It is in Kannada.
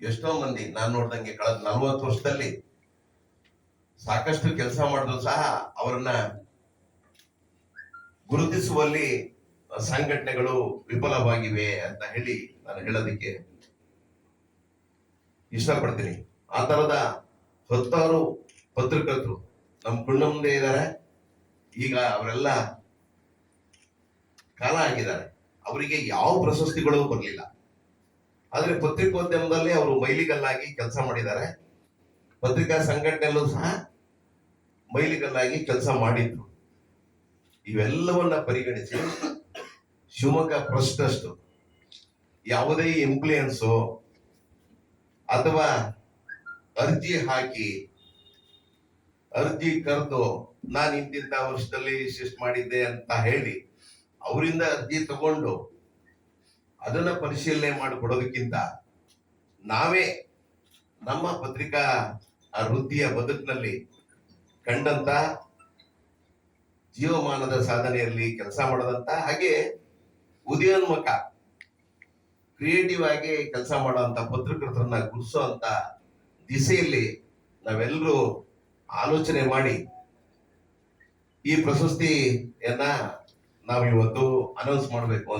ಎಷ್ಟೋ ಮಂದಿ ನಾನು ನೋಡ್ದಂಗೆ ಕಳೆದ ನಲ್ವತ್ತು ವರ್ಷದಲ್ಲಿ ಸಾಕಷ್ಟು ಕೆಲಸ ಮಾಡಿದ್ರು ಸಹ ಅವರನ್ನ ಗುರುತಿಸುವಲ್ಲಿ ಸಂಘಟನೆಗಳು ವಿಫಲವಾಗಿವೆ ಅಂತ ಹೇಳಿ ನಾನು ಹೇಳೋದಕ್ಕೆ ಇಷ್ಟಪಡ್ತೀನಿ. ಆ ತರದ ಹತ್ತಾರು ಪತ್ರಕರ್ತರು ನಮ್ಮ ಕಣ್ಣ ಮುಂದೆ ಇದ್ದಾರೆ. ಈಗ ಅವರೆಲ್ಲ ಕಾಲ ಆಗಿದ್ದಾರೆ. ಅವರಿಗೆ ಯಾವ ಪ್ರಶಸ್ತಿಗಳು ಬರಲಿಲ್ಲ. ಆದ್ರೆ ಪತ್ರಿಕೋದ್ಯಮದಲ್ಲಿ ಅವರು ಮೈಲಿಗಲ್ಲಾಗಿ ಕೆಲಸ ಮಾಡಿದ್ದಾರೆ. ಪತ್ರಿಕಾ ಸಂಘಟನೆಯಲ್ಲೂ ಸಹ ಮೈಲಿಗಲ್ಲಾಗಿ ಕೆಲಸ ಮಾಡಿದ್ರು. ಇವೆಲ್ಲವನ್ನ ಪರಿಗಣಿಸಿ ಶಿವಮೊಗ್ಗ ಟ್ರಸ್ಟ್ ಯಾವುದೇ ಇನ್ಫ್ಲೂಯೆನ್ಸು ಅಥವಾ ಅರ್ಜಿ ಹಾಕಿ ಅರ್ಜಿ ಕರೆದು ನಾನು ಇಂತಿಂತ ವರ್ಷದಲ್ಲಿ ಇಷ್ಟಿಷ್ಟು ಮಾಡಿದ್ದೆ ಅಂತ ಹೇಳಿ ಅವರಿಂದ ಅರ್ಜಿ ತಗೊಂಡು ಅದನ್ನ ಪರಿಶೀಲನೆ ಮಾಡಿಕೊಡೋದಕ್ಕಿಂತ ನಾವೇ ನಮ್ಮ ಪತ್ರಿಕಾ ವೃತ್ತಿಯ ಬದುಕಿನಲ್ಲಿ ಕಂಡಂತ ಜೀವಮಾನದ ಸಾಧನೆಯಲ್ಲಿ ಕೆಲಸ ಮಾಡದಂತ ಹಾಗೆ ಉದಯೋನ್ಮುಖ ಕ್ರಿಯೇಟಿವ್ ಆಗಿ ಕೆಲಸ ಮಾಡುವಂತ ಪತ್ರಕರ್ತರನ್ನ ಗುರುಸುವಂತ ದಿಸೆಯಲ್ಲಿ ನಾವೆಲ್ಲರೂ ಆಲೋಚನೆ ಮಾಡಿ ಈ ಪ್ರಶಸ್ತಿಯನ್ನ ನಾವು ಇವತ್ತು ಅನೌನ್ಸ್ ಮಾಡಬೇಕು ಅಂತ